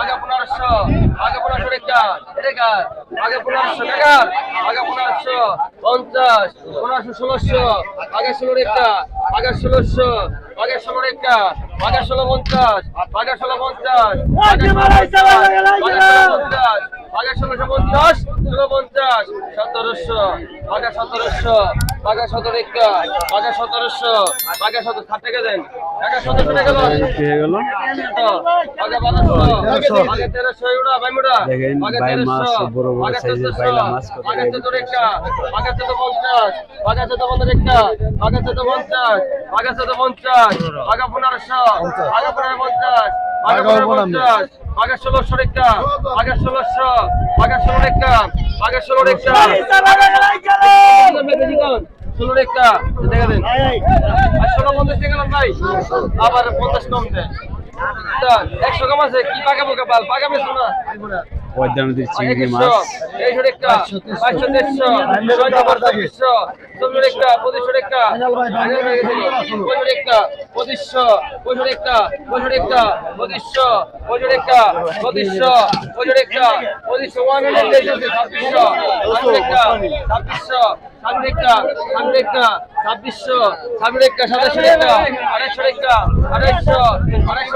আগে পনেরোশো আগে পনেরোশো আগে পনেরোশো রেখা রেখা আগে পনেরোশো টাকা আগে পনেরোশো পঞ্চাশ, পনেরোশো ষোলোশো আগে ষোলো রেখা আগে ষোলোশো আগে ষোলো রেখা আগে ষোলো পঞ্চাশ আগে ষোলো পঞ্চাশ আগে ষোলোশো পঞ্চাশ, ষোলো পঞ্চাশ। পঞ্চাশ সতেরোশো পাকা সতেরোশো পাকা সতেরো একটা পাকা সতেরোশো পাকা সতেরো ষাট টাকা দেন। পাকা সতেরোশো টাকা বারোশো পাকা তেরোশো ইউরা বাইমুরা তেরোশো পাকা চোদ্দশো পাকা চোদ্দ চোদ্দ পঞ্চাশ পাকা চোদ্দ পঞ্চাশ একটা পাকা চোদ্দ পঞ্চাশ পাকা চোদ্দ পঞ্চাশ পাকা পনেরোশো পাকা পনেরো পঞ্চাশ পাকা পঞ্চাশ পাকা ষোলোশো একটা পাকা ষোলোশো পাকা ষোলো একটা আগে ষোলো রেখা ষোলো রেখা দেখা দেন। আর ষোলো পঞ্চাশ দেখালাম ভাই। আবার পঞ্চাশ কম দেন। একশো কম আছে কি পাকা পোকা পাল? পাকা বেশো না পদ্মা নদীর চিংড়ি মাছ ছাব্বিশশো ছাব্বিশ রেখা সাতাশ রেখা আড়াইশো রেখা আড়াইশো আড়াইশো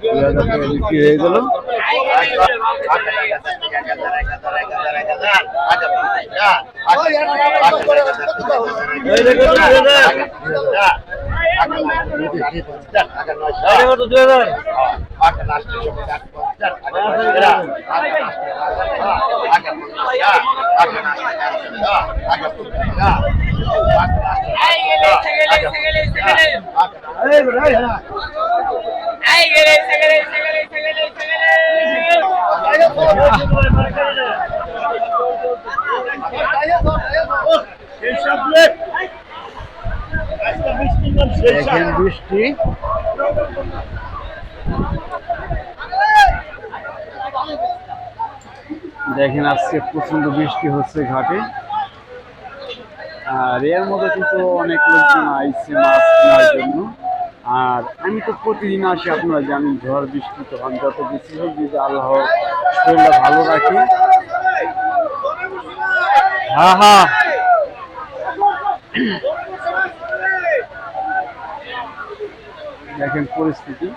দুই হাজার টাকা বিক্রি হয়ে গেল দেখেন বৃষ্টি। দেখেন আজকে প্রচণ্ড বৃষ্টি হচ্ছে ঘাটে। আর এর মধ্যে কিন্তু অনেক লোকজন আইছে মাছ কেনার জন্য। আর আমি তো প্রতিদিন আসি, আপনারা জানেন, ঝড়, বৃষ্টি তখন যত বেশি হোক, যদি আল্লাহ শরীরটা ভালো রাখি। হ্যাঁ হ্যাঁ। দেখেন পরিস্থিতি।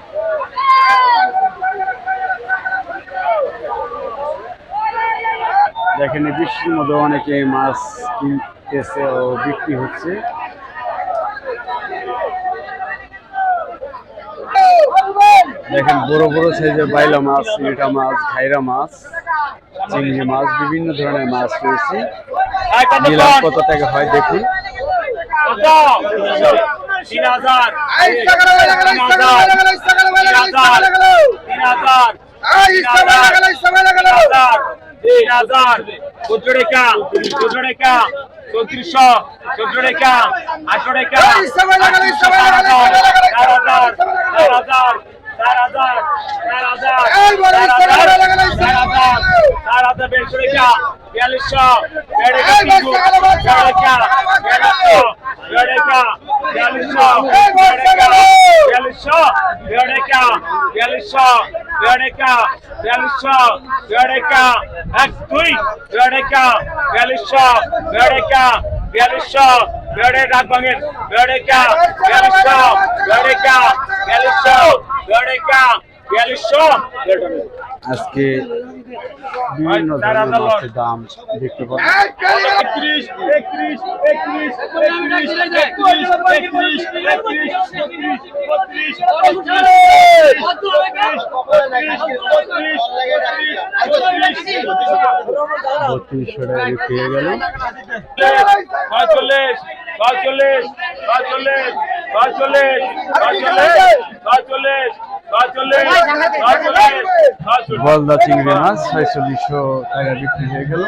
দেখেন বৃষ্টির মধ্যে অনেকে মাছ কিনতেছে ও বিক্রি হচ্ছে। দেখেন বড় বড় সাইজের বাইলা মাছ মিঠা মাছ, ঘাইরা মাছ, চিংড়ি মাছ, বিভিন্ন ধরনের মাছ রয়েছে। নিলাম কত টাকা হয় দেখুন। তিন হাজার চৌত্রিশশো রেখা বের করে যা বিয়াল্লিশশো এক দুই বিয়াল্লিশশো বিয়াল্লিশশো বেড়ে ডাক ভাঙেন বেড়ে কা বিয়াল্লিশশো বেড়ে কা বিয়াল্লিশশো বেড়ে কা বিয়াল্লিশশো আজকে বিভিন্ন ধরনের মাছের দাম দেখতে বত্রিশশো টাকা পেয়ে গেল চল্লিশ চল্লিশ চল্লিশ চল্লিশ চল্লিশ চল্লিশ গলদা চিংড়ি মাছ ছয়চল্লিশশো টাকা বিক্রি হয়ে গেল।